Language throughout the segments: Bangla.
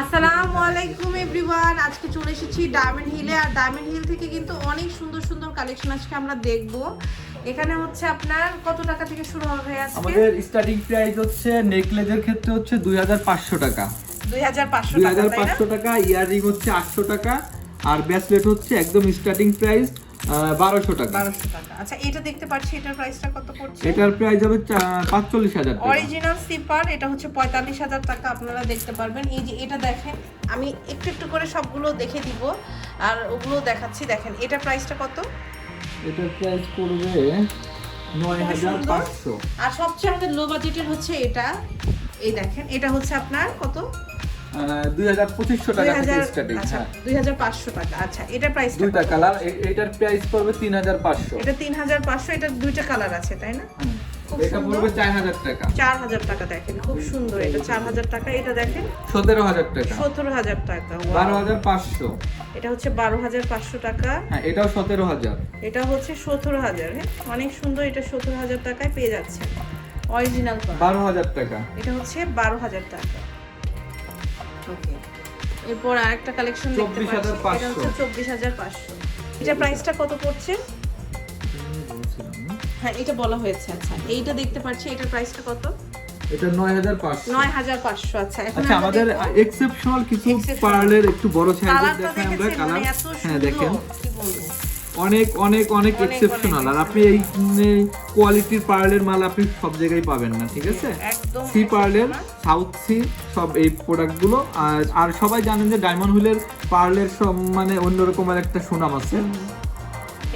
আসসালামু আলাইকুম এভরিওয়ান আজকে চলে এসেছি ডায়মন্ড হিলে আর ডায়মন্ড হিল থেকে কিন্তু অনেক সুন্দর সুন্দর কালেকশন আজকে আমরা দেখব। এখানে হচ্ছে আপনার কত টাকা থেকে শুরু হবে আজকে? আমাদের স্টার্টিং প্রাইস হচ্ছে নেকলেসের ক্ষেত্রে হচ্ছে দুই হাজার পাঁচশো টাকা। দুই হাজার পাঁচশো টাকা হাজার তাই না? পাঁচশো টাকা ইয়াররিং হচ্ছে আটশো টাকা আর ব্রেসলেট হচ্ছে একদম স্টার্টিং প্রাইস বারোশো টাকা। বারোশো টাকা। আচ্ছা এটা দেখতে পাচ্ছি এটার প্রাইসটা কত পড়ছে? এটার প্রাইস হবে পাঁচচল্লিশ হাজার টাকা। অরিজিনাল সিপার এটা হচ্ছে পঁয়তাল্লিশ হাজার টাকা আপনারা দেখতে পারবেন। এই যে এটা দেখেন আমি একটু একটু করে সবগুলো দেখে দিব আর ওগুলো দেখাচ্ছি। দেখেন এটা প্রাইসটা কত? এটার প্রাইস পড়বে নয় হাজার সুন্দর। পাঁচশো। আর সবচেয়ে আমাদের লো বাজেটের হচ্ছে এটা। এই দেখেন এটা হচ্ছে আপনার কত? দুই হাজার পঁচিশশো টাকা থেকে স্টার্টিং আচ্ছা হ্যাঁ। দুই হাজার পাঁচশো টাকা আচ্ছা এটা প্রাইসটা দুইটা কালার এটার প্রাইস পড়বে তিন হাজার পাঁচশো। এটা তিন হাজার পাঁচশো এটা দুইটা কালার আছে তাই না? এটা পড়বে টাকা। চার হাজার টাকা দেখেন খুব সুন্দর এটা চার হাজার টাকা এটা দেখেন। সতেরো হাজার টাকা। টাকা এটা হচ্ছে বারো হাজার পাঁচশো টাকা। হ্যাঁ এটাও এটা হচ্ছে হ্যাঁ? অনেক সুন্দর এটা সতেরো হাজার টাকায় পেয়ে যাচ্ছে অরিজিনাল বারো হাজার টাকা। এটা হচ্ছে বারো হাজার টাকা। ওকে এরপর আরেকটা কালেকশন দেখতে পাচ্ছি। 24,500 এটা হচ্ছে চব্বিশ হাজার পাঁচশো। এটা প্রাইসটা কত পড়ছে? হ্যাঁ এটা বলা হয়েছে আচ্ছা। এইটা দেখতে পাচ্ছি এটার প্রাইসটা কত? এটা নয় হাজার পাঁচশো। নয় হাজার পাঁচশো আচ্ছা। এখন আচ্ছা আমাদের এক্সেপশনাল কিছু। পার্লের একটু বড় সাইজের দেখেন দেখাই আমরা কালার মানে হ্যাঁ দেখেন। কি বলব? অনেক অনেক অনেক এক্সেপশনাল আর আপনি এই কোয়ালিটির পার্লের মাল আপনি সব জায়গায় পাবেন না ঠিক আছে? সি পার্লের সাউথ সি সব এই প্রোডাক্টগুলো আর আর সবাই জানেন যে ডায়মন্ড হুইলের পার্লের সব মানে অন্যরকমের একটা সুনাম আছে।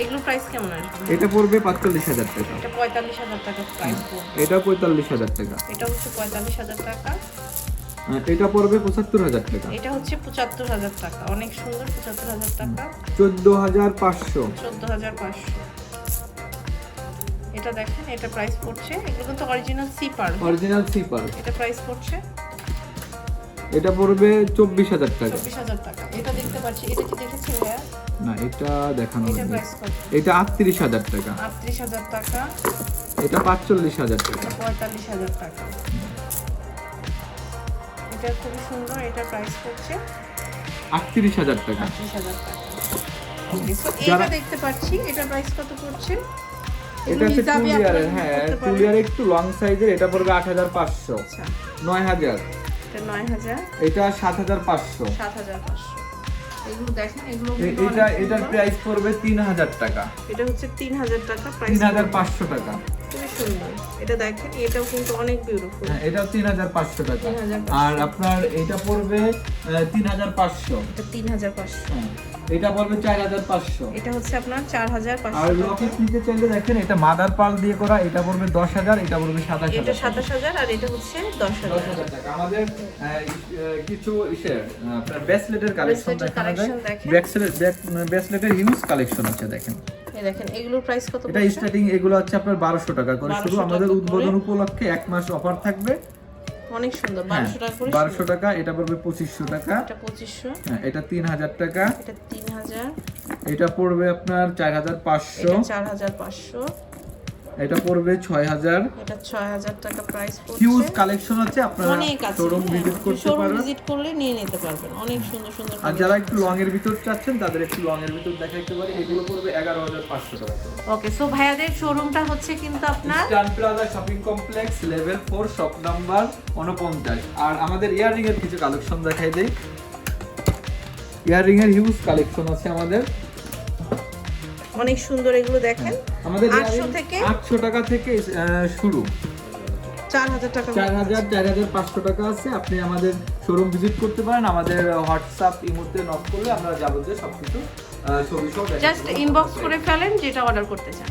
এগুলো প্রাইস কেমন আসবে? এটা পড়বে পাঁচচল্লিশ হাজার টাকা। এটা পঁয়তাল্লিশ হাজার টাকা প্রাইস পড়বে। এটা পঁয়তাল্লিশ হাজার টাকা। এটা হচ্ছে পঁয়তাল্লিশ হাজার টাকা। আর এটা পড়বে পঁচাত্তর হাজার টাকা। এটা হচ্ছে পঁচাত্তর হাজার টাকা। অনেক সুন্দর পঁচাত্তর হাজার টাকা। চোদ্দ হাজার পাঁচশো। চোদ্দ হাজার পাঁচশো। এটা দেখেন এটা প্রাইস পড়ছে। এগুলো কিন্তু অরিজিনাল সিপার অরিজিনাল সিপার এটা প্রাইস পড়ছে? এটা পড়বে চব্বিশ হাজার টাকা। চব্বিশ হাজার টাকা। এটা দেখতে পাচ্ছি। এটা কি দেখেছি ভাইয়া? না এটা দেখানো এটা হয়নি। এটা আটত্রিশ হাজার টাকা। আটত্রিশ হাজার টাকা। এটা পাঁচচল্লিশ হাজার টাকা। পঁয়তাল্লিশ হাজার টাকা। এটা খুবই সুন্দর এটা প্রাইস পড়ছে আটত্রিশ হাজার টাকা। আটত্রিশ হাজার টাকা। এটা দেখতে পাচ্ছি এটা প্রাইস কত পড়ছে? এটা হচ্ছে টুলিয়ারের হ্যাঁ। একটু লং সাইজের এটা পড়বে আট হাজার পাঁচশো। আচ্ছা। নয় হাজার। এটা সাত হাজার পাঁচশো। সাত হাজার পাঁচশো। এটা এটার প্রাইস পড়বে তিন হাজার টাকা। এটা হচ্ছে তিন হাজার টাকা প্রাইস তিন হাজার পাঁচশো টাকা। খুবই সুন্দর। এটা দেখেন এটাও কিন্তু অনেক বিউটিফুল হ্যাঁ এটাও তিন হাজার পাঁচশো টাকা। আর আপনার এটা পড়বে এটা পাঁচশো। হ্যাঁ এটা পড়বে চার হাজার পাঁচশো। এটা হচ্ছে আপনার চার হাজার পাঁচশো আর লকেট নিতে চাইলে দেখেন এটা মাদার পাল দিয়ে করা এটা পড়বে দশ হাজার এটা পড়বে এটা আর এটা হচ্ছে দশ হাজার। টাকা। আমাদের কিছু আপনার ব্রেসলেটের কালেকশন দেখানো ব্রেসলেটের হিউজ কালেকশন আছে দেখেন। এই দেখেন এগুলোর প্রাইস কত এটা স্টার্টিং এগুলো হচ্ছে আপনার বারোশো টাকা করে। 1200 আমাদের উদ্বোধন উপলক্ষে এক মাস অফার থাকবে। অনেক সুন্দর হ্যাঁ বারোশো টাকা করে টাকা এটা পড়বে পঁচিশশো টাকা। এটা পঁচিশশো। হ্যাঁ এটা তিন হাজার টাকা। এটা তিন হাজার। এটা পড়বে আপনার চার হাজার পাঁচশো। এটা চার হাজার পাঁচশো। এটা পড়বে ছয় হাজার এটা ছয় হাজার টাকা প্রাইস পড়ছে। হিউজ কালেকশন আছে আপনারা শোরুম ভিজিট করতে শোরুম ভিজিট করলে নিয়ে নিতে পারবেন। অনেক সুন্দর সুন্দর আর যারা একটু লং এর ভিতর চাচ্ছেন তাদের একটু লং এর ভিতর দেখাইতে পারি। এগুলো পড়বে এগারো হাজার পাঁচশো টাকা ওকে সো ভাইয়াদের শোরুমটা হচ্ছে কিন্তু আপনার স্টান plaza shopping complex level four shop number উনপঞ্চাশ আর আমাদের ইয়াররিং এর কিছু কালেকশন দেখাই দেই। ইয়াররিং এর হিউজ কালেকশন আছে আমাদের। অনেক সুন্দর এগুলো দেখেন। আমাদের 800 থেকে? আটশো টাকা থেকে শুরু। চার হাজার টাকা। চার হাজার চার হাজার পাঁচশো টাকা আছে। আপনি আমাদের শোরুম ভিজিট করতে পারেন। আমাদের হোয়াটসঅ্যাপ ইমোতে নক করলে আমরা যাবতীয় সবকিছু ছবি সব জাস্ট ইনবক্স করে ফেলেন যেটা অর্ডার করতে চান।